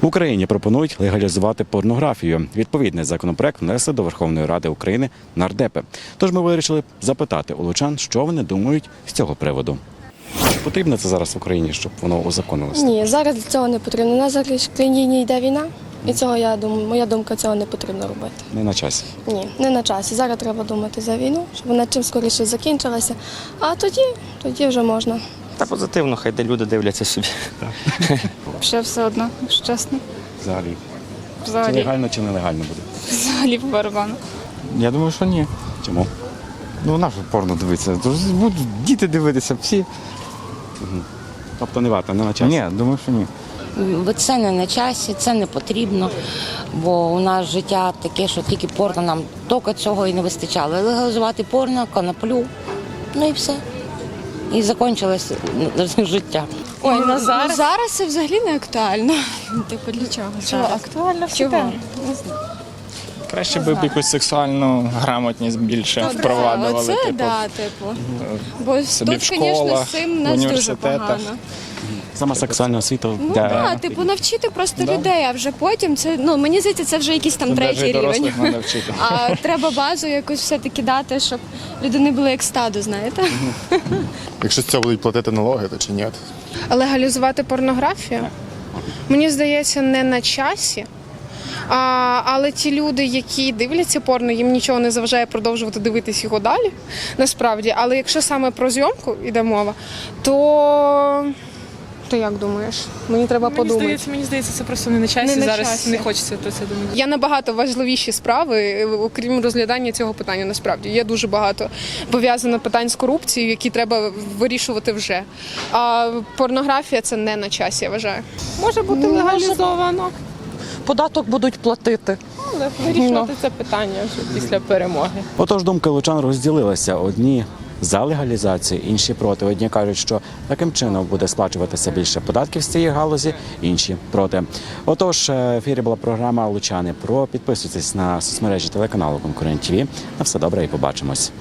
В Україні пропонують легалізувати порнографію. Відповідний законопроект внесли до Верховної Ради України нардепи. Тож ми вирішили запитати у лучан, що вони думають з цього приводу. Потрібно це зараз в Україні, щоб воно узаконилося? Ні, зараз для цього не потрібно. У нас зараз в країні йде війна, і цього я думаю, моя думка цього не потрібно робити. Не на часі. Ні, не на часі. Зараз треба думати за війну, щоб вона чим скоріше закінчилася. А тоді, тоді вже можна. Та позитивно, хай де люди дивляться собі. Ще все одно, якщо чесно. Взагалі. Чи Взагалі, легально, чи нелегально буде? взагалі по барабану. Я думаю, що ні. Чому? Ну на що порно дивитися? Тож Будуть діти дивитися всі. Тобто не варто, не на часі. Ні, думаю, що ні. Бо це не на часі, це не потрібно, бо у нас життя таке, що тільки порно нам тільки цього і не вистачало. Легалізувати порно, коноплю, ну і все. І закінчилось ну, життя. Ой, ну зараз. зараз це взагалі не актуально. Типу для чого? Чого актуально Чого? Краще би якусь сексуальну грамотність більше впроваджували. Оце, типу, да, типу. Бо собі тут, в звісно, з цим нас дуже погано. Сама сексуальна освіта. Ну Да. так, типу, навчити просто людей, а вже потім це, ну мені здається, це вже якийсь там Це третій рівень. А треба базу якусь все-таки дати, щоб люди не були як стадо, знаєте? Якщо з цього будуть платити налоги, то чи ні? легалізувати порнографію. Мені здається, не на часі. А, але ті люди, які дивляться порно, їм нічого не заважає продовжувати дивитись його далі. Насправді, але якщо саме про зйомку йде мова, то, то як думаєш? Мені треба Мені подумати. здається, мені здається, це просто не на часі. Не на Зараз часі. не хочеться про це думати. Є набагато важливіші справи, е, окрім розглядання цього питання. Насправді є дуже багато пов'язано питань з корупцією, які треба вирішувати вже. А порнографія це не на часі, я вважаю. Може бути легалізовано, податок будуть платити. але вирішувати це питання вже після перемоги. Отож, думки лучан розділилися. Одні за легалізацію, інші проти. Одні кажуть, що таким чином буде сплачуватися більше податків з цієї галузі, інші проти. Отож, е, в ефірі була програма Лучани. Про підписуйтесь на соцмережі телеканалу Конкурент ТВ. На все добре і побачимось.